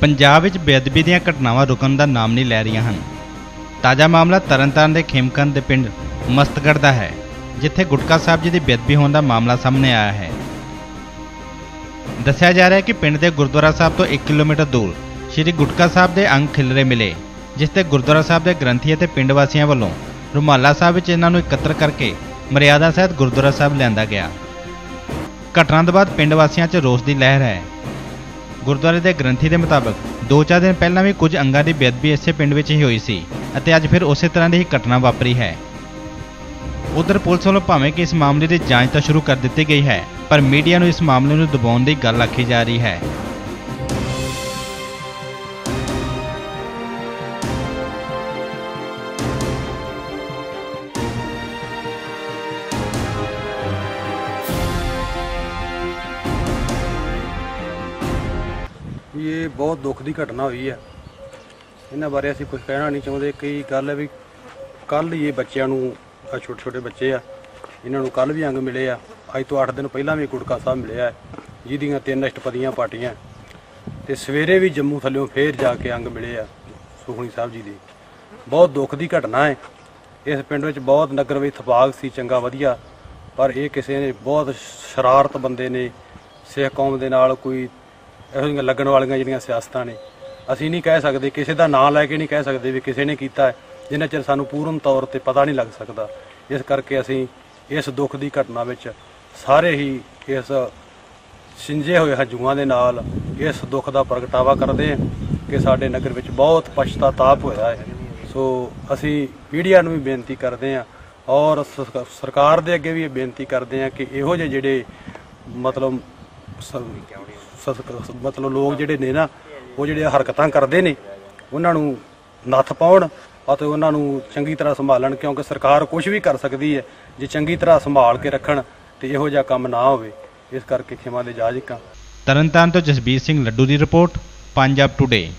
ਪੰਜਾਬ ਵਿੱਚ ਬੇਅਦਬੀ ਦੀਆਂ ਘਟਨਾਵਾਂ ਰੁਕਣ ਦਾ ਨਾਮ ਨਹੀਂ ਲੈ ਰਹੀਆਂ ਹਨ। ਤਾਜ਼ਾ ਮਾਮਲਾ ਤਰਨਤਾਰਨ ਦੇ ਖੇਮਕਰਨ ਦੇ ਪਿੰਡ ਮਸਤਗੜ੍ਹ ਦਾ ਹੈ, ਜਿੱਥੇ ਗੁਟਕਾ ਸਾਹਿਬ ਜੀ ਦੀ ਬੇਅਦਬੀ ਹੋਣ ਦਾ ਮਾਮਲਾ ਸਾਹਮਣੇ ਆਇਆ ਹੈ। ਦੱਸਿਆ ਜਾ ਰਿਹਾ ਹੈ ਕਿ ਪਿੰਡ ਦੇ ਗੁਰਦੁਆਰਾ ਸਾਹਿਬ ਤੋਂ 1 ਕਿਲੋਮੀਟਰ ਦੂਰ ਸ੍ਰੀ ਗੁਟਕਾ ਸਾਹਿਬ ਦੇ ਅੰਗ ਖਿਲਰੇ ਮਿਲੇ, ਜਿਸ ਤੇ ਗੁਰਦੁਆਰਾ ਸਾਹਿਬ ਦੇ ਗ੍ਰੰਥੀ ਅਤੇ ਪਿੰਡ ਵਾਸੀਆਂ ਵੱਲੋਂ ਰੁਮਾਲਾ ਸਾਹਿਬ ਵਿੱਚ ਇਹਨਾਂ ਨੂੰ ਇਕੱਤਰ ਕਰਕੇ ਮਰਿਆਦਾ ਸਹਿਤ ਗੁਰਦੁਆਰਾ ਸਾਹਿਬ ਲਿਆਂਦਾ ਗਿਆ। ਘਟਨਾ ਤੋਂ ਬਾਅਦ ਪਿੰਡ ਵਾਸੀਆਂ 'ਚ ਰੋਸ ਦੀ ਲਹਿਰ ਹੈ। ਗੁਰਦੁਆਰੇ ਦੇ ਗ੍ਰੰਥੀ ਦੇ ਮੁਤਾਬਕ ਦੋ ਚਾਰ ਦਿਨ ਪਹਿਲਾਂ ਵੀ ਕੁਝ ਅੰਗਾਂ ਦੀ ਬੇਅਦਬੀ ਇਸੇ ਪਿੰਡ ਵਿੱਚ ਹੀ ਹੋਈ ਸੀ ਅਤੇ ਅੱਜ ਫਿਰ ਉਸੇ ਤਰ੍ਹਾਂ ਦੀ ਹੀ ਘਟਨਾ ਵਾਪਰੀ ਹੈ। ਉਧਰ ਪੁਲਿਸ ਵੱਲੋਂ ਭਾਵੇਂ ਕਿ ਇਸ ਮਾਮਲੇ ਦੀ ਜਾਂਚ ਤਾਂ ਸ਼ੁਰੂ ਕਰ ਦਿੱਤੀ ਗਈ ਹੈ, ਪਰ ਮੀਡੀਆ ਨੂੰ ਇਸ ਮਾਮਲੇ ਨੂੰ ਦਬਾਉਣ ਦੀ ਗੱਲ ਆਖੀ ਜਾ ਰਹੀ ਹੈ। ਵੀ ਇਹ ਬਹੁਤ ਦੁੱਖ ਦੀ ਘਟਨਾ ਹੋਈ ਹੈ। ਇਹਨਾਂ ਬਾਰੇ ਅਸੀਂ ਕੁਝ ਕਹਿਣਾ ਨਹੀਂ ਚਾਹੁੰਦੇ। ਕਈ ਗੱਲ ਹੈ ਵੀ ਕੱਲ ਹੀ ਇਹ ਬੱਚਿਆਂ ਨੂੰ ਛੋਟੇ ਛੋਟੇ ਬੱਚੇ ਆ, ਇਹਨਾਂ ਨੂੰ ਕੱਲ ਵੀ ਅੰਗ ਮਿਲੇ ਆ। ਅੱਜ ਤੋਂ 8 ਦਿਨ ਪਹਿਲਾਂ ਵੀ ਗੁਟਕਾ ਸਾਹਿਬ ਮਿਲਿਆ ਜਿਹਦੀਆਂ ਤਿੰਨ ਅਸ਼ਟਪਦੀਆਂ ਪਾਟੀਆਂ ਤੇ ਸਵੇਰੇ ਵੀ ਜੰਮੂ ਥੱਲਿਓਂ ਫੇਰ ਜਾ ਕੇ ਅੰਗ ਮਿਲੇ ਆ ਸੁਖਣੀ ਸਾਹਿਬ ਜੀ ਦੇ। ਬਹੁਤ ਦੁੱਖ ਦੀ ਘਟਨਾ ਹੈ। ਇਸ ਪਿੰਡ ਵਿੱਚ ਬਹੁਤ ਨਗਰ ਵਿੱਚ ਥਪਾਕ ਸੀ, ਚੰਗਾ ਵਧੀਆ। ਪਰ ਇਹ ਕਿਸੇ ਨੇ ਬਹੁਤ ਸ਼ਰਾਰਤ ਬੰਦੇ ਨੇ ਸਿੱਖ ਕੌਮ ਦੇ ਨਾਲ ਕੋਈ ਇਹੋ ਜਿਹੀਆਂ ਲੱਗਣ ਵਾਲੀਆਂ ਜਿਹੜੀਆਂ ਸਿਆਸਤਾਂ ਨੇ। ਅਸੀਂ ਨਹੀਂ ਕਹਿ ਸਕਦੇ ਕਿਸੇ ਦਾ ਨਾਂ ਲੈ ਕੇ ਨਹੀਂ ਕਹਿ ਸਕਦੇ ਵੀ ਕਿਸੇ ਨੇ ਕੀਤਾ ਹੈ, ਜਿੰਨਾ ਚਿਰ ਸਾਨੂੰ ਪੂਰਨ ਤੌਰ ਤੇ ਪਤਾ ਨਹੀਂ ਲੱਗ ਸਕਦਾ। ਇਸ ਕਰਕੇ ਅਸੀਂ ਇਸ ਦੁੱਖ ਦੀ ਘਟਨਾ ਵਿੱਚ ਸਾਰੇ ਹੀ ਇਸ ਸਿੰਜੇ ਹੋਏ ਹਜੂਆਂ ਦੇ ਨਾਲ ਇਸ ਦੁੱਖ ਦਾ ਪ੍ਰਗਟਾਵਾ ਕਰਦੇ ਹਾਂ ਕਿ ਸਾਡੇ ਨਗਰ ਵਿੱਚ ਬਹੁਤ ਪਛਤਾਤਾਪ ਹੋਇਆ ਹੈ। ਸੋ ਅਸੀਂ ਮੀਡੀਆ ਨੂੰ ਵੀ ਬੇਨਤੀ ਕਰਦੇ ਹਾਂ ਔਰ ਸਰਕਾਰ ਦੇ ਅੱਗੇ ਵੀ ਇਹ ਬੇਨਤੀ ਕਰਦੇ ਹਾਂ ਕਿ ਇਹੋ ਜਿਹੇ ਜਿਹੜੇ ਮਤਲਬ ਸ- ਮਤਲਬ ਲੋਕ ਜਿਹੜੇ ਨੇ ਨਾ, ਉਹ ਜਿਹੜੇ ਹਰਕਤਾਂ ਕਰਦੇ ਨੇ, ਉਹਨਾਂ ਨੂੰ ਨੱਥ ਪਾਉਣ ਅਤੇ ਉਹਨਾਂ ਨੂੰ ਚੰਗੀ ਤਰ੍ਹਾਂ ਸੰਭਾਲਣ, ਕਿਉਂਕਿ ਸਰਕਾਰ ਕੁਝ ਵੀ ਕਰ ਸਕਦੀ ਹੈ, ਜੇ ਚੰਗੀ ਤਰ੍ਹਾਂ ਸੰਭਾਲ ਕੇ ਰੱਖਣ ਤੇ ਇਹੋ ਜਿਹਾ ਕੰਮ ਨਾ ਹੋਵੇ। ਇਸ ਕਰਕੇ ਖਿਮਾ ਦੇ ਜਾਜਕਾਂ। ਤਰਨਤਾਰਨ ਤੋਂ ਜਸਬੀਰ ਸਿੰਘ ਲੱਡੂ ਦੀ ਰਿਪੋਰਟ, ਪੰਜਾਬ ਟੁਡੇ